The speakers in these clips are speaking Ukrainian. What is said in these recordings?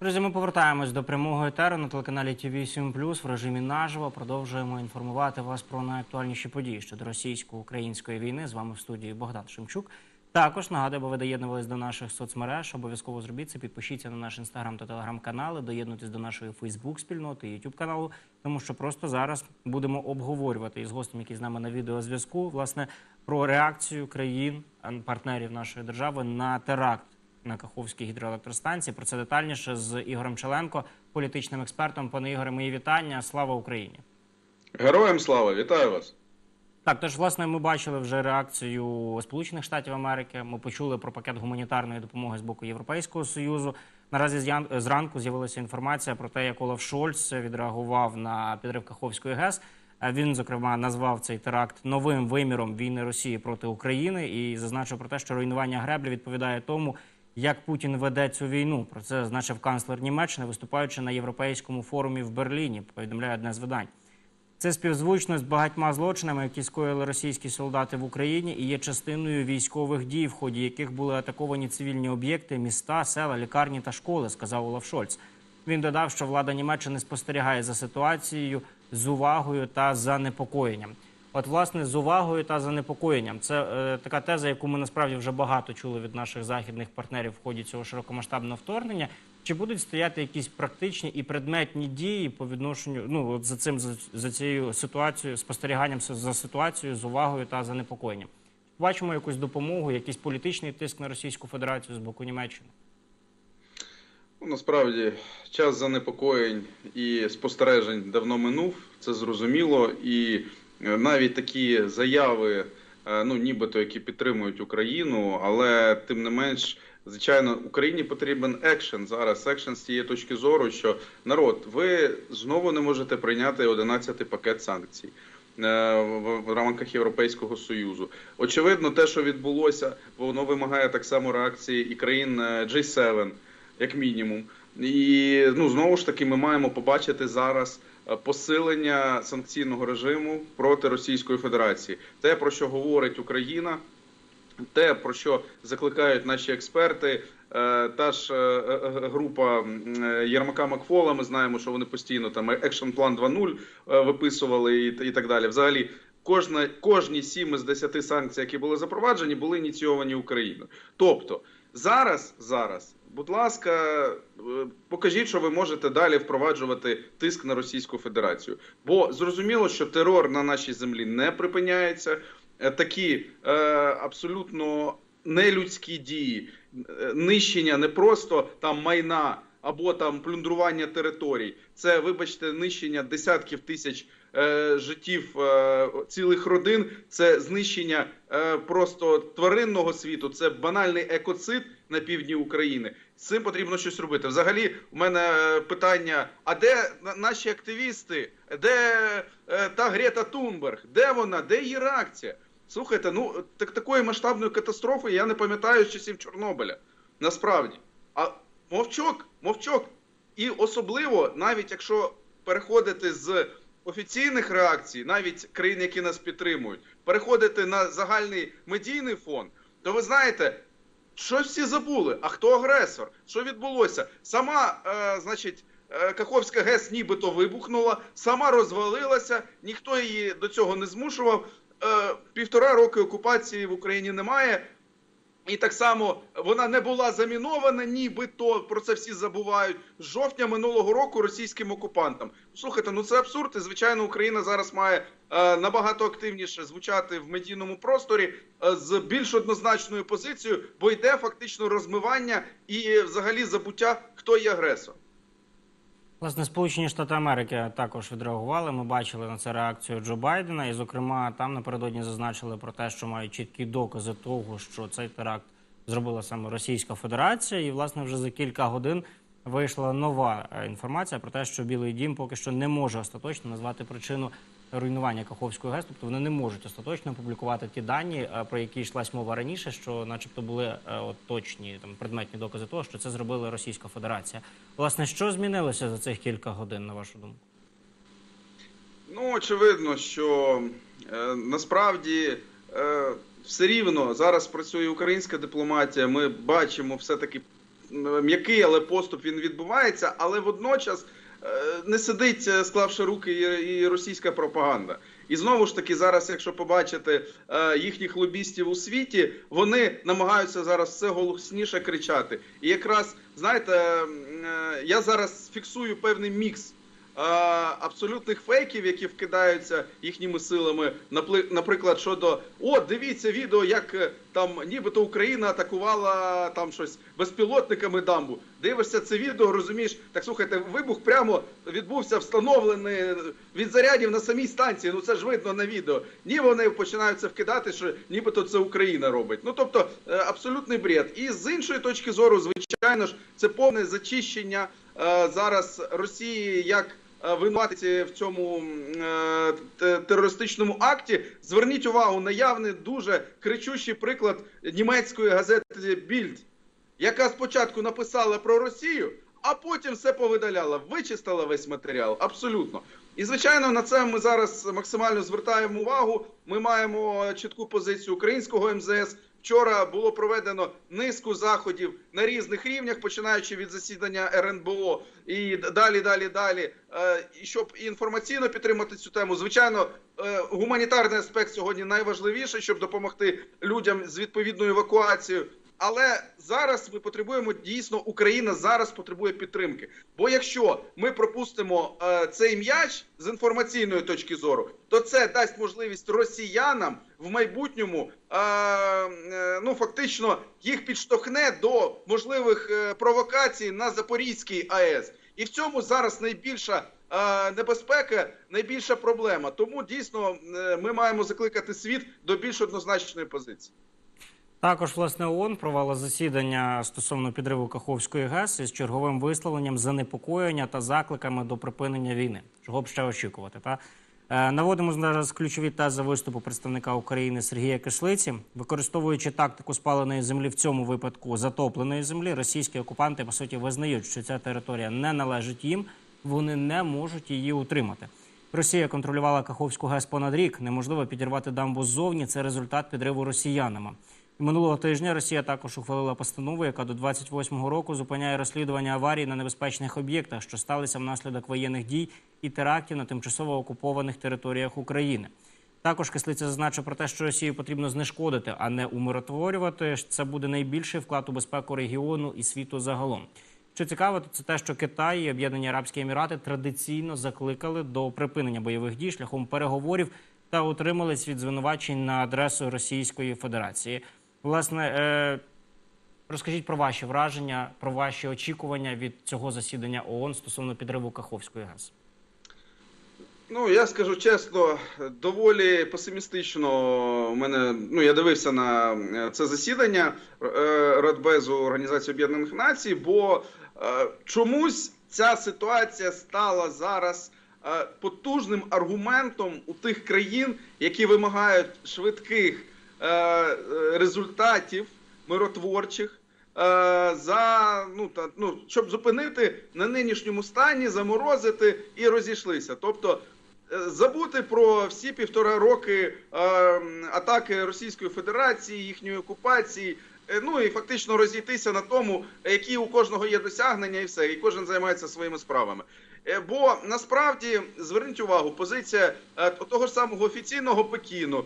Друзі, ми повертаємось до прямого етеру на телеканалі ТВ 7 в режимі наживо. Продовжуємо інформувати вас про найактуальніші події щодо російсько-української війни. З вами в студії Богдан Шемчук. Також нагадую, бо ви доєднувались до наших соцмереж. Обов'язково зробіть це. Підпишіться на наш інстаграм та телеграм-канали, доєднуйтесь до нашої Фейсбук спільноти, Ютуб каналу, тому що просто зараз будемо обговорювати із гостем, який з нами на відеозв'язку, власне, про реакцію країн, партнерів нашої держави на теракт на Каховській гідроелектростанції. Про це детальніше з Ігорем Челенко, політичним експертом. Пане Ігоре, мої вітання. Слава Україні! Героям слава, вітаю вас. Так, тож, власне, ми бачили вже реакцію Сполучених Штатів Америки. Ми почули про пакет гуманітарної допомоги з боку Європейського союзу. Наразі зранку з'явилася інформація про те, як Олаф Шольц відреагував на підрив Каховської ГЕС. Е, Він, зокрема, назвав цей теракт новим виміром війни Росії проти України і зазначив про те, що руйнування греблі відповідає тому, як Путін веде цю війну. Про це зазначив канцлер Німеччини, виступаючи на європейському форумі в Берліні. Повідомляє одне з видань. Це співзвучно з багатьма злочинами, які скоїли російські солдати в Україні, і є частиною військових дій, в ході яких були атаковані цивільні об'єкти, міста, села, лікарні та школи, сказав Олаф Шольц. Він додав, що влада Німеччини спостерігає за ситуацією з увагою та занепокоєнням. От, власне, з увагою та занепокоєнням. Це е, така теза, яку ми насправді вже багато чули від наших західних партнерів в ході цього широкомасштабного вторгнення. Чи будуть стояти якісь практичні і предметні дії по відношенню ну от за цим за, за цією ситуацією, спостеріганням за ситуацією з увагою та занепокоєнням? Бачимо якусь допомогу, якийсь політичний тиск на Російську Федерацію з боку Німеччини. Ну, насправді час занепокоєнь і спостережень давно минув, це зрозуміло. І навіть такі заяви, е, ну нібито які підтримують Україну, але тим не менш, звичайно, Україні потрібен екшен зараз. Екшен з тієї точки зору, що народ, ви знову не можете прийняти 11-й пакет санкцій. е, В рамках Європейського союзу очевидно, те, що відбулося, воно вимагає так само реакції і країн е, G7, як мінімум. І ну знову ж таки, ми маємо побачити зараз е, посилення санкційного режиму проти Російської Федерації. Те, про що говорить Україна, те, про що закликають наші експерти, е, та ж е, е, група е, Єрмака Макфола. Ми знаємо, що вони постійно там екшн план 2.0 е, виписували і, так далі. Взагалі. Кожна кожні 7 із 10 санкцій, які були запроваджені, були ініційовані Україною. Тобто зараз, зараз, будь ласка, е, покажіть, що ви можете далі впроваджувати тиск на Російську Федерацію. Бо зрозуміло, що терор на нашій землі не припиняється. Е, Такі е, абсолютно нелюдські дії, е, нищення не просто там майна або там плюндрування територій. Це, вибачте, нищення десятків тисяч життів е, цілих родин. Це знищення е, просто тваринного світу. Це банальний екоцид на півдні України. З цим потрібно щось робити. Взагалі, у мене е, питання: а де наші активісти? Де е, та Грета Тунберг? Де вона? Де її реакція? Слухайте, ну так такої масштабної катастрофи я не пам'ятаю з часів Чорнобиля. Насправді. А мовчок, мовчок. І особливо, навіть якщо переходити з офіційних реакцій, навіть країн, які нас підтримують, переходити на загальний медійний фон, то ви знаєте, що всі забули? А хто агресор? Що відбулося? Сама, е, значить, е, Каховська ГЕС нібито вибухнула, сама розвалилася, ніхто її до цього не змушував. Е, півтора роки окупації в Україні немає. І так само вона не була замінована, нібито про це всі забувають з жовтня минулого року російським окупантам. Слухайте, ну це абсурд. І звичайно, Україна зараз має е, набагато активніше звучати в медійному просторі е, з більш однозначною позицією, бо йде фактично розмивання і взагалі забуття, хто є агресор. Власне, Сполучені Штати Америки також відреагували. Ми бачили на це реакцію Джо Байдена, і, зокрема, там напередодні зазначили про те, що мають чіткі докази того, що цей теракт зробила саме Російська Федерація. І, власне, вже за кілька годин вийшла нова е, інформація про те, що Білий Дім поки що не може остаточно назвати причину руйнування Каховської ГЕС. Тобто вони не можуть остаточно публікувати ті дані, е, про які йшлась мова раніше, що, начебто, були е, от, точні там предметні докази того, що це зробила Російська Федерація. Власне, що змінилося за цих кілька годин, на вашу думку? Ну, очевидно, що е, насправді е, все рівно зараз працює українська дипломатія. Ми бачимо все-таки м'який, але поступ він відбувається, але водночас не сидить, е, склавши руки, і, російська пропаганда. І знову ж таки, зараз, якщо побачити е, їхніх лобістів у світі, вони намагаються зараз все голосніше кричати. І якраз знаєте, е, я зараз фіксую певний мікс. Абсолютних фейків, які вкидаються їхніми силами, наприклад, щодо о, дивіться відео, як е, там нібито Україна атакувала там щось безпілотниками дамбу. Дивишся це відео, розумієш, так слухайте, вибух прямо відбувся встановлений від зарядів на самій станції. Ну це ж видно на відео. Ні, вони починають це вкидати, що нібито це Україна робить. Ну тобто е, абсолютний бред. І з іншої точки зору, звичайно ж, це повне зачищення е, зараз Росії як. Е, Винуватиці в цьому е, те- терористичному акті. Зверніть увагу, наявний дуже кричущий приклад німецької газети Більд, яка спочатку написала про Росію, а потім все повидаляла, вичистила весь матеріал. Абсолютно. І звичайно, на це ми зараз максимально звертаємо увагу. Ми маємо чітку позицію українського МЗС. Вчора було проведено низку заходів на різних рівнях, починаючи від засідання РНБО і далі, далі, далі. Е, щоб інформаційно підтримати цю тему, звичайно, е, гуманітарний аспект сьогодні найважливіший, щоб допомогти людям з відповідною евакуацією. Але зараз ми потребуємо дійсно Україна зараз потребує підтримки. Бо якщо ми пропустимо е, цей м'яч з інформаційної точки зору, то це дасть можливість росіянам в майбутньому е, е, ну фактично їх підштовхне до можливих е, провокацій на Запорізькій АЕС. І в цьому зараз найбільша е, небезпека, найбільша проблема. Тому дійсно е, ми маємо закликати світ до більш однозначної позиції. Також власне ООН провела засідання стосовно підриву Каховської ГЕС із черговим висловленням занепокоєння та закликами до припинення війни. Чого б ще очікувати? Та Е, наводимо зараз ключові тези виступу представника України Сергія Кислиці, використовуючи тактику спаленої землі в цьому випадку затопленої землі, російські окупанти по суті визнають, що ця територія не належить їм, вони не можуть її утримати. Росія контролювала Каховську ГЕС понад рік. Неможливо підірвати дамбу ззовні. Це результат підриву росіянами. Минулого тижня Росія також ухвалила постанову, яка до 28-го року зупиняє розслідування аварій на небезпечних об'єктах, що сталися внаслідок воєнних дій і терактів на тимчасово окупованих територіях України. Також кислиця зазначив про те, що Росію потрібно знешкодити, а не умиротворювати. Це буде найбільший вклад у безпеку регіону і світу загалом. Що цікаво, то це те, що Китай і Об'єднані Арабські Емірати традиційно закликали до припинення бойових дій шляхом переговорів та утримались від звинувачень на адресу Російської Федерації. Власне, е, розкажіть про ваші враження, про ваші очікування від цього засідання ООН стосовно підриву Каховської ГЕС. Ну, я скажу чесно, доволі песимістично. У мене ну я дивився на е, це засідання е, Радбезу Організації Об'єднаних Націй, бо чомусь ця ситуація стала зараз потужним аргументом у тих країн, які вимагають швидких результатів миротворчих. е, За ну та ну щоб зупинити на нинішньому стані, заморозити і розійшлися. Тобто е, забути про всі півтора роки е, атаки Російської Федерації, їхньої окупації. е, Ну і фактично розійтися на тому, які у кожного є досягнення, і все, і кожен займається своїми справами. Е, Бо насправді зверніть увагу, позиція е, того ж самого офіційного Пекіну,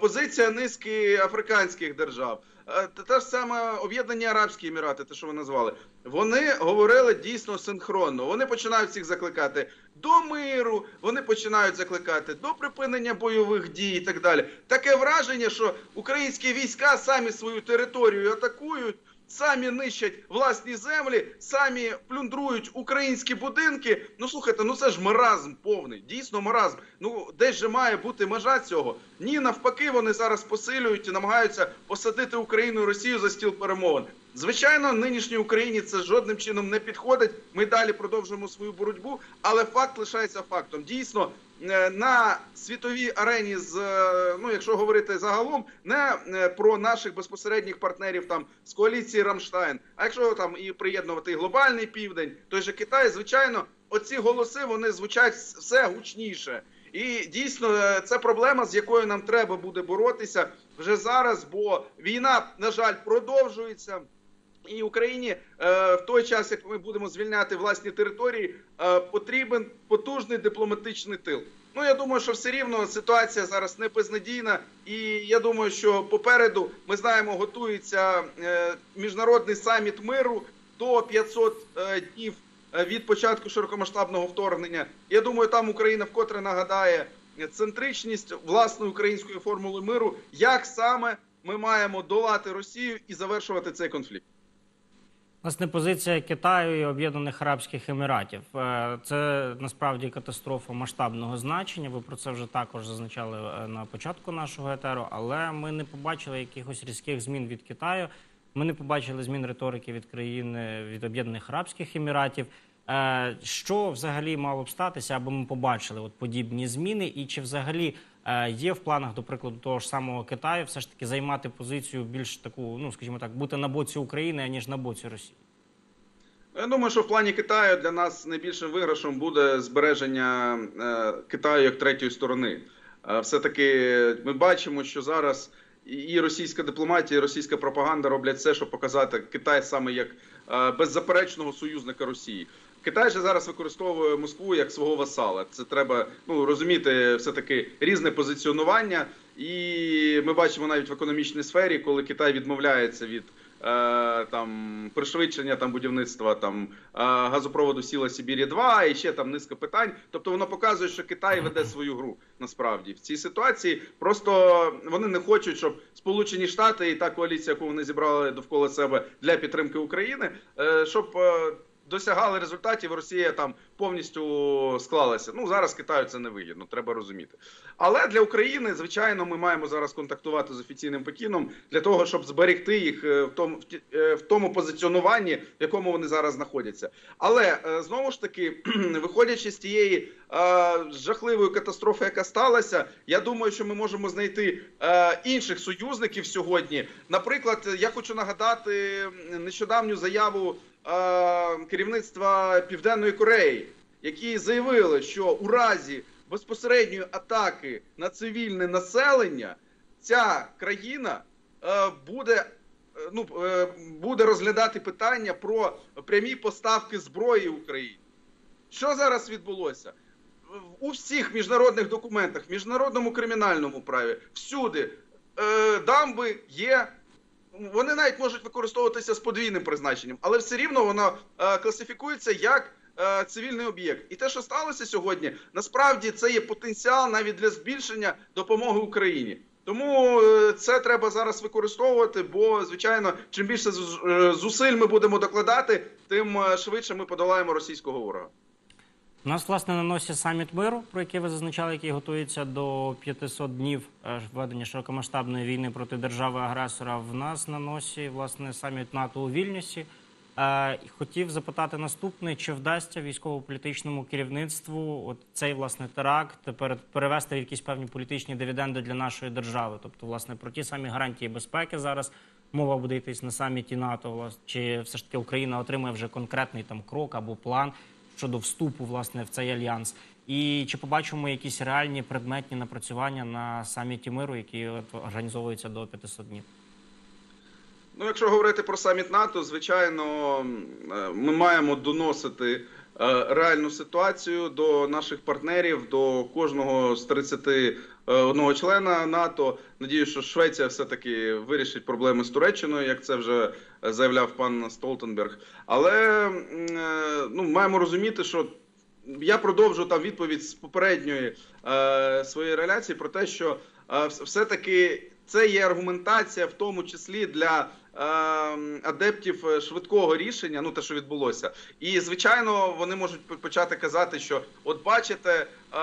позиція низки африканських держав, е, та ж саме Об'єднані Арабські Емірати, те, що ви назвали, вони говорили дійсно синхронно. Вони починають всіх закликати до миру, вони починають закликати до припинення бойових дій і так далі. Таке враження, що українські війська самі свою територію атакують. Самі нищать власні землі, самі плюндрують українські будинки. Ну слухайте, ну це ж маразм повний, дійсно маразм. Ну десь же має бути межа цього. Ні, навпаки, вони зараз посилюють і намагаються посадити Україну і Росію за стіл перемовин. Звичайно, нинішній Україні це жодним чином не підходить. Ми далі продовжуємо свою боротьбу, але факт лишається фактом. Дійсно, на світовій арені, з е, ну якщо говорити загалом, не е, про наших безпосередніх партнерів там з коаліції Рамштайн, а якщо там і приєднувати глобальний південь, той же Китай, звичайно, оці голоси вони звучать все гучніше. І дійсно е, це проблема, з якою нам треба буде боротися вже зараз, бо війна, на жаль, продовжується. І Україні е, в той час, як ми будемо звільняти власні території, е, потрібен потужний дипломатичний тил. Ну я думаю, що все рівно ситуація зараз не безнадійна, і я думаю, що попереду ми знаємо, готується е, міжнародний саміт миру до 500 е, днів від початку широкомасштабного вторгнення. Я думаю, там Україна вкотре нагадає центричність власної української формули миру, як саме ми маємо долати Росію і завершувати цей конфлікт. Власне, позиція Китаю і Об'єднаних Арабських Еміратів. Е, Це насправді катастрофа масштабного значення. Ви про це вже також зазначали е, на початку нашого етеру, але ми не побачили якихось різких змін від Китаю. Ми не побачили змін риторики від країни від Об'єднаних Арабських Еміратів. Е, Що взагалі мало б статися, аби ми побачили от подібні зміни, і чи взагалі є в планах, до прикладу, того ж самого Китаю, все ж таки займати позицію більш таку, ну скажімо так, бути на боці України аніж на боці Росії? Я думаю, що в плані Китаю для нас найбільшим виграшем буде збереження е, Китаю як третьої сторони. Е, Все-таки ми бачимо, що зараз і- російська дипломатія, і російська пропаганда роблять все, щоб показати Китай саме як е, беззаперечного союзника Росії. Китай же зараз використовує Москву як свого васала. Це треба ну розуміти, все таки різне позиціонування. І ми бачимо навіть в економічній сфері, коли Китай відмовляється від е, там пришвидшення там будівництва там е, газопроводу Сіла Сибір'я 2 і ще там низка питань. Тобто воно показує, що Китай веде свою гру насправді в цій ситуації. Просто вони не хочуть, щоб Сполучені Штати і та коаліція, яку вони зібрали довкола себе для підтримки України, е, щоб досягали результатів, Росія там повністю склалася. Ну зараз Китаю це не вигідно, треба розуміти. Але для України, звичайно, ми маємо зараз контактувати з офіційним Пекіном для того, щоб зберегти їх е, в тому в е, в тому позиціонуванні, в якому вони зараз знаходяться. Але е, знову ж таки, виходячи з тієї жахливої катастрофи, яка сталася, я думаю, що ми можемо знайти інших союзників сьогодні. Наприклад, я хочу нагадати нещодавню заяву керівництва Південної Кореї, які заявили, що у разі безпосередньої атаки на цивільне населення ця країна е, буде. е, Ну, е, буде розглядати питання про прямі поставки зброї Україні. Що зараз відбулося? У всіх міжнародних документах, міжнародному кримінальному праві, всюди е, дамби є. Вони навіть можуть використовуватися з подвійним призначенням, але все рівно вона е, класифікується як е, цивільний об'єкт. І те, що сталося сьогодні, насправді це є потенціал навіть для збільшення допомоги Україні. Тому е, це треба зараз використовувати, бо звичайно, чим більше зус- зусиль ми будемо докладати, тим швидше ми подолаємо російського ворога. У нас, власне, на носі саміт миру, про який ви зазначали, який готується до 500 днів е, введення широкомасштабної війни проти держави-агресора. В нас на носі, власне, саміт НАТО у Вільнюсі. Е, Хотів запитати наступне: чи вдасться військово-політичному керівництву от цей власне теракт перевести в якісь певні політичні дивіденди для нашої держави? Тобто, власне, про ті самі гарантії безпеки зараз мова буде йтись на саміті НАТО. власне, Чи все ж таки Україна отримає вже конкретний там крок або план щодо вступу власне в цей альянс? І чи побачимо якісь реальні предметні напрацювання на саміті миру, які організовуються до 500 днів? Ну, якщо говорити про саміт НАТО, звичайно, е, ми маємо доносити е, реальну ситуацію до наших партнерів, до кожного з 31 члена НАТО. Надію, що Швеція все-таки вирішить проблеми з Туреччиною, як це вже е, заявляв пан Столтенберг. Але е, ну, маємо розуміти, що я продовжу там відповідь з попередньої е, своєї реляції про те, що е, все-таки це є аргументація, в тому числі для е, адептів швидкого рішення, ну те, що відбулося. І звичайно, вони можуть почати казати, що от бачите, е,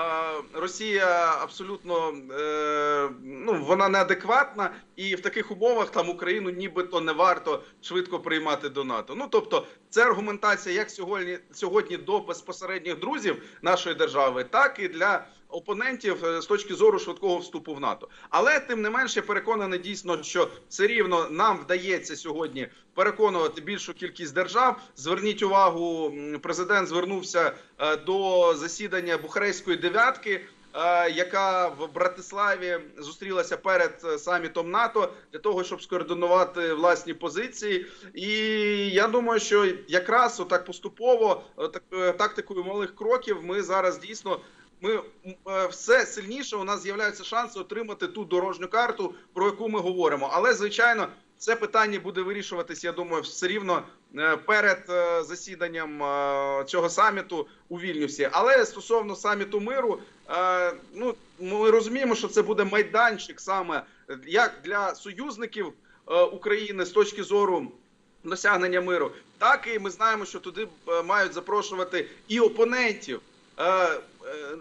Росія абсолютно е, ну вона неадекватна, і в таких умовах там Україну нібито не варто швидко приймати до НАТО. Ну тобто, це аргументація як сьогодні сьогодні до безпосередніх друзів нашої держави, так і для опонентів е, з точки зору швидкого вступу в НАТО. Але тим не менше переконаний дійсно, що все рівно нам вдається сьогодні переконувати більшу кількість держав. Зверніть увагу, президент звернувся е, до засідання Бухарейської дев'ятки. е, яка в Братиславі зустрілася перед самітом НАТО для того, щоб скоординувати власні позиції. І я думаю, що якраз отак поступово, отак, е, тактикою малих кроків, ми зараз дійсно. Ми е, все сильніше. У нас з'являються шанси отримати ту дорожню карту, про яку ми говоримо. Але звичайно, це питання буде вирішуватись. Я думаю, все рівно е, перед е, засіданням цього саміту у Вільнюсі. Але стосовно саміту миру, ну ми розуміємо, що це буде майданчик саме як для союзників України з точки зору. Досягнення миру, так і ми знаємо, що туди мають запрошувати і опонентів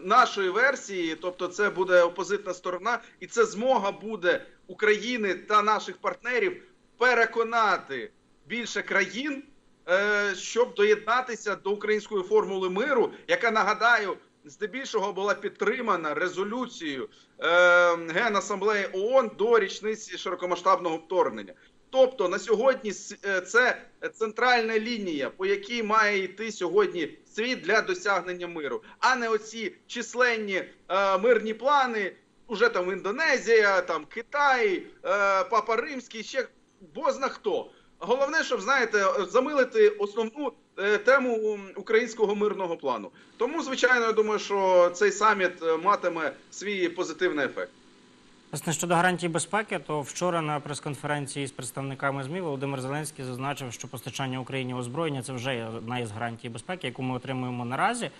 нашої версії, тобто це буде опозитна сторона, і це змога буде України та наших партнерів переконати більше країн, е, щоб доєднатися до української формули миру, яка нагадаю. Здебільшого була підтримана резолюцією е, Генасамблеї ООН до річниці широкомасштабного вторгнення. Тобто на сьогодні е, це центральна лінія, по якій має йти сьогодні світ для досягнення миру, а не оці численні е, мирні плани. Уже там Індонезія, там Китай, е, Папа Римський, ще бозна хто. Головне, щоб знаєте, замилити основну е, тему українського мирного плану. Тому, звичайно, я думаю, що цей саміт е, матиме свій позитивний ефект. Власне, щодо гарантій безпеки, то вчора на прес-конференції з представниками ЗМІ Володимир Зеленський зазначив, що постачання Україні озброєння це вже одна із гарантій безпеки, яку ми отримуємо наразі.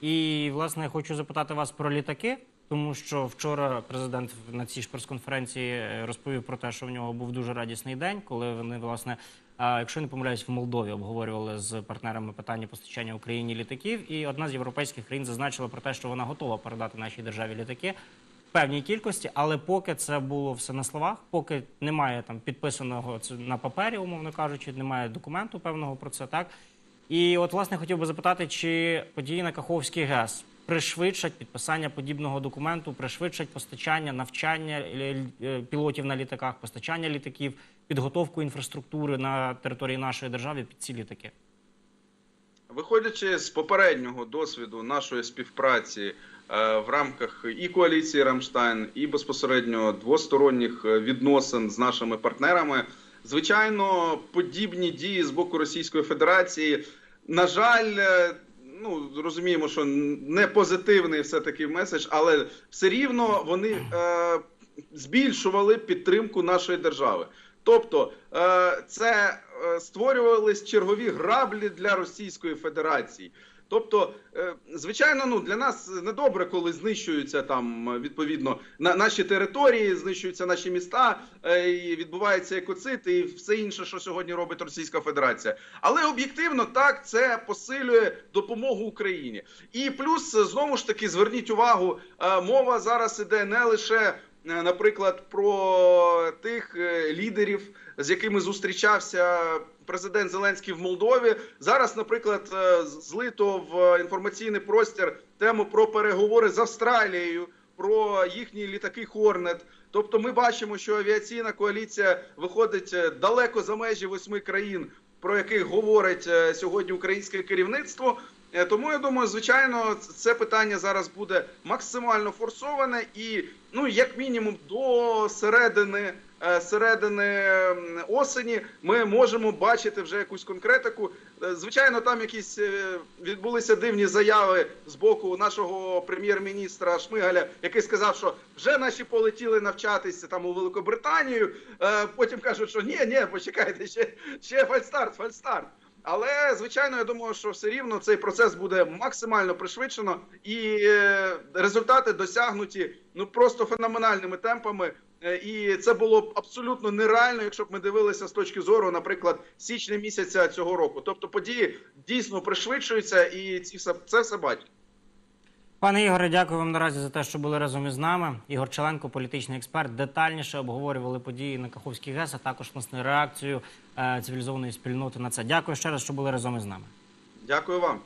І власне я хочу запитати вас про літаки, тому що вчора президент на цій ж прес-конференції розповів про те, що в нього був дуже радісний день, коли вони власне, якщо не помиляюсь, в Молдові обговорювали з партнерами питання постачання Україні літаків. І одна з європейських країн зазначила про те, що вона готова передати нашій державі літаки певній кількості, але поки це було все на словах, поки немає там підписаного на папері, умовно кажучи, немає документу певного про це, так. І от, власне, хотів би запитати, чи події на Каховський ГЕС пришвидшать підписання подібного документу, пришвидшать постачання, навчання е, е, пілотів на літаках, постачання літаків, підготовку інфраструктури на території нашої держави під ці літаки. Виходячи з попереднього досвіду нашої співпраці в рамках і коаліції Рамштайн, і безпосередньо двосторонніх е, відносин з нашими партнерами, звичайно, подібні дії з боку Російської Федерації, на жаль, е, ну розуміємо, що не позитивний все таки меседж, але все рівно вони е, збільшували підтримку нашої держави. Тобто е, це е, створювались чергові граблі для Російської Федерації. Тобто, е, звичайно, ну для нас недобре, коли знищуються там відповідно на наші території, знищуються наші міста, е, і відбувається екоцид і все інше, що сьогодні робить Російська Федерація. Але об'єктивно так це посилює допомогу Україні. І плюс знову ж таки зверніть увагу, е, мова зараз іде не лише. Наприклад, про тих лідерів, з якими зустрічався президент Зеленський в Молдові. Зараз, наприклад, е, злито в інформаційний простір тему про переговори з Австралією, про їхні літаки Хорнет. Тобто, ми бачимо, що авіаційна коаліція виходить е, далеко за межі восьми країн, про яких говорить е, сьогодні українське керівництво. Е, Тому я думаю, звичайно, це питання зараз буде максимально форсоване, і ну як мінімум до середини. е, Середини осені ми можемо бачити вже якусь конкретику. Е, Звичайно, там якісь відбулися дивні заяви з боку нашого прем'єр-міністра Шмигаля, який сказав, що вже наші полетіли навчатися там у Великобританію. Потім кажуть, що ні, ні, почекайте, ще, ще фальстарт, фальстарт. Але звичайно, я думаю, що все рівно цей процес буде максимально пришвидшено, і е, результати досягнуті ну просто феноменальними темпами. Е, І це було б абсолютно нереально, якщо б ми дивилися з точки зору, наприклад, січня місяця цього року. Тобто події дійсно пришвидшуються, і ці це все бачать. Пане Ігоре, дякую вам наразі за те, що були разом із нами. Ігор Челенко, політичний експерт, детальніше обговорювали події на Каховській ГЕС, а також власне реакцію е, цивілізованої спільноти на це. Дякую ще раз, що були разом із нами. Дякую вам.